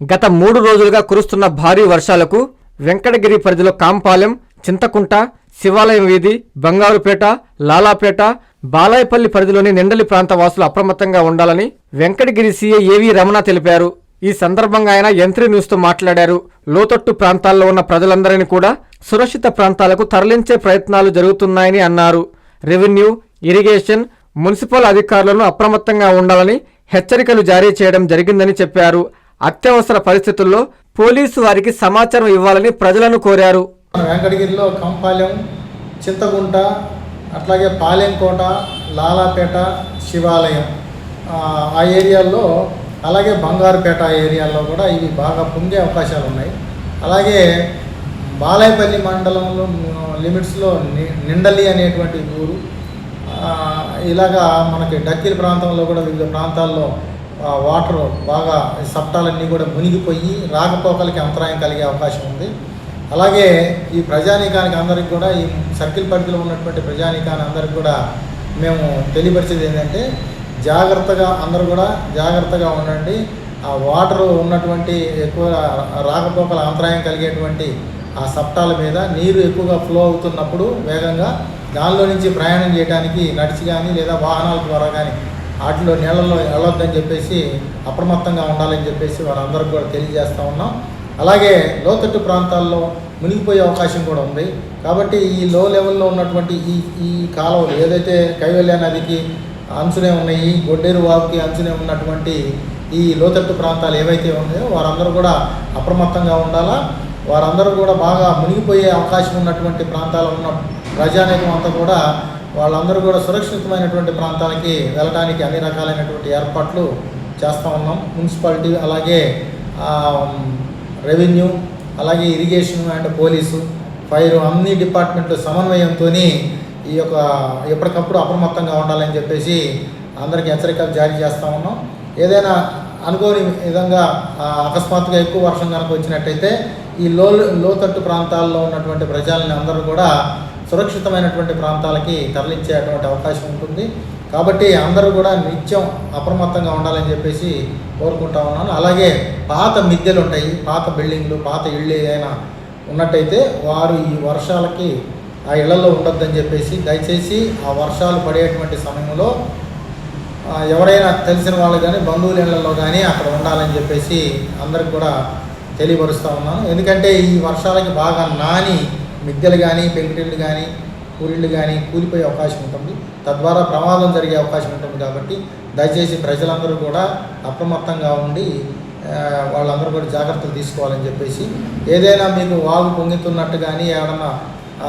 గత మూడు రోజులుగా కురుస్తున్న భారీ వర్షాలకు వెంకటగిరి పరిధిలో కాంపాలెం చింతకుంట శివాలయం వీధి బంగారుపేట లాలాపేట బాలాయపల్లి పరిధిలోని నిండలి ప్రాంత వాసులు అప్రమత్తంగా ఉండాలని వెంకటగిరి సీఏ ఏవి రమణ తెలిపారు. ఈ సందర్భంగా ఆయన యంత్రి న్యూస్తో మాట్లాడారు. లోతట్టు ప్రాంతాల్లో ఉన్న ప్రజలందరినీ కూడా సురక్షిత ప్రాంతాలకు తరలించే ప్రయత్నాలు జరుగుతున్నాయని అన్నారు. రెవెన్యూ ఇరిగేషన్ మున్సిపల్ అధికారులను అప్రమత్తంగా ఉండాలని హెచ్చరికలు జారీ చేయడం జరిగిందని చెప్పారు. అత్యవసర పరిస్థితుల్లో పోలీసు వారికి సమాచారం ఇవ్వాలని ప్రజలను కోరారు. వెంకటగిరిలో కంపాలెం చింతగుంట అట్లాగే పాలెంకోట లాలాపేట శివాలయం. ఆ, ఏరియాల్లో అలాగే బంగారుపేట ఏరియాల్లో కూడా ఇవి బాగా పొంగే అవకాశాలు ఉన్నాయి. అలాగే బాలాయపల్లి మండలంలో లిమిట్స్లో ని- నిండలి అనేటువంటి ఊరు ఇలాగా మనకి డక్కిలి ప్రాంతంలో కూడా వివిధ ప్రాంతాల్లో వాటర్ బాగా సప్టాలన్నీ కూడా మునిగిపోయి రాకపోకలకి అంతరాయం కలిగే అవకాశం ఉంది. అలాగే ఈ ప్రజానీకానికి అందరికి కూడా ఈ సర్కిల్ పరిధిలో ఉన్నటువంటి ప్రజానీకాన్ని అందరికి కూడా మేము తెలియపరిచేది ఏంటంటే జాగ్రత్తగా అందరూ కూడా జాగ్రత్తగా ఉండండి. ఆ వాటర్ ఉన్నటువంటి ఎక్కువ రాకపోకల అంతరాయం కలిగేటువంటి ఆ సప్టాల మీద నీరు ఎక్కువగా ఫ్లో అవుతున్నప్పుడు వేగంగా దానిలో నుంచి ప్రయాణం చేయడానికి నడిచి కానీ లేదా వాహనాల ద్వారా కానీ వాటిలో నీళ్ళలో వెళ్ళొద్దని చెప్పేసి అప్రమత్తంగా ఉండాలని చెప్పేసి వారందరికీ కూడా తెలియజేస్తూ ఉన్నాం. అలాగే లోతట్టు ప్రాంతాల్లో మునిగిపోయే అవకాశం కూడా ఉంది. కాబట్టి ఈ లో లెవెల్లో ఉన్నటువంటి ఈ ఈ కాలువలు ఏదైతే కైవల్య నదికి అంచునే ఉన్నాయి గొడ్డేరు వాగుకి అంచునే ఉన్నటువంటి ఈ లోతట్టు ప్రాంతాలు ఏవైతే ఉన్నాయో వారందరూ కూడా అప్రమత్తంగా ఉండాలా. వారందరూ కూడా బాగా మునిగిపోయే అవకాశం ఉన్నటువంటి ప్రాంతాల్లో ఉన్న ప్రజానేకం అంతా కూడా వాళ్ళందరూ కూడా సురక్షితమైనటువంటి ప్రాంతాలకి వెళ్ళడానికి అన్ని రకాలైనటువంటి ఏర్పాట్లు చేస్తూ ఉన్నాం. మున్సిపాలిటీ అలాగే రెవెన్యూ అలాగే ఇరిగేషన్ అండ్ పోలీసు ఫైర్ అన్ని డిపార్ట్మెంట్లు సమన్వయంతో ఈ యొక్క ఎప్పటికప్పుడు అప్రమత్తంగా ఉండాలని చెప్పేసి అందరికీ హెచ్చరికలు జారీ చేస్తూ ఉన్నాం. ఏదైనా అనుకోని విధంగా అకస్మాత్తుగా ఎక్కువ వర్షం కనుక వచ్చినట్టయితే ఈ లో లోతట్టు ప్రాంతాల్లో ఉన్నటువంటి ప్రజల్ని అందరూ కూడా సురక్షితమైనటువంటి ప్రాంతాలకి తరలించేటువంటి అవకాశం ఉంటుంది. కాబట్టి అందరూ కూడా నిత్యం అప్రమత్తంగా ఉండాలని చెప్పేసి కోరుకుంటా ఉన్నాను. అలాగే పాత మిద్దెలు ఉంటాయి పాత బిల్డింగ్లు పాత ఇళ్ళు ఏదైనా ఉన్నట్టయితే వారు ఈ వర్షాలకి ఆ ఇళ్ళలో ఉండొద్దని చెప్పేసి దయచేసి ఆ వర్షాలు పడేటువంటి సమయంలో ఎవరైనా తెలిసిన వాళ్ళు కానీ బంధువుల ఇళ్ళలో కానీ అక్కడ ఉండాలని చెప్పేసి అందరికి కూడా తెలియపరుస్తూ ఉన్నాను. ఎందుకంటే ఈ వర్షాలకి బాగా నాని మిద్దెలు కానీ పెంకుటిళ్ళు కానీ కూలీళ్ళు కానీ కూలిపోయే అవకాశం ఉంటుంది. తద్వారా ప్రమాదం జరిగే అవకాశం ఉంటుంది కాబట్టి దయచేసి ప్రజలందరూ కూడా అప్రమత్తంగా ఉండి వాళ్ళందరూ కూడా జాగ్రత్తలు తీసుకోవాలని చెప్పేసి ఏదైనా మీకు వాగు పొంగుతున్నట్టు కానీ ఏమన్నా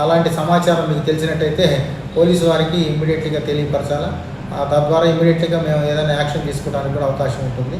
అలాంటి సమాచారం మీకు తెలిసినట్టయితే పోలీసు వారికి ఇమ్మీడియట్లీగా తెలియపరచాలా. తద్వారా ఇమ్మీడియట్లీగా మేము ఏదైనా యాక్షన్ తీసుకోవడానికి కూడా అవకాశం ఉంటుంది.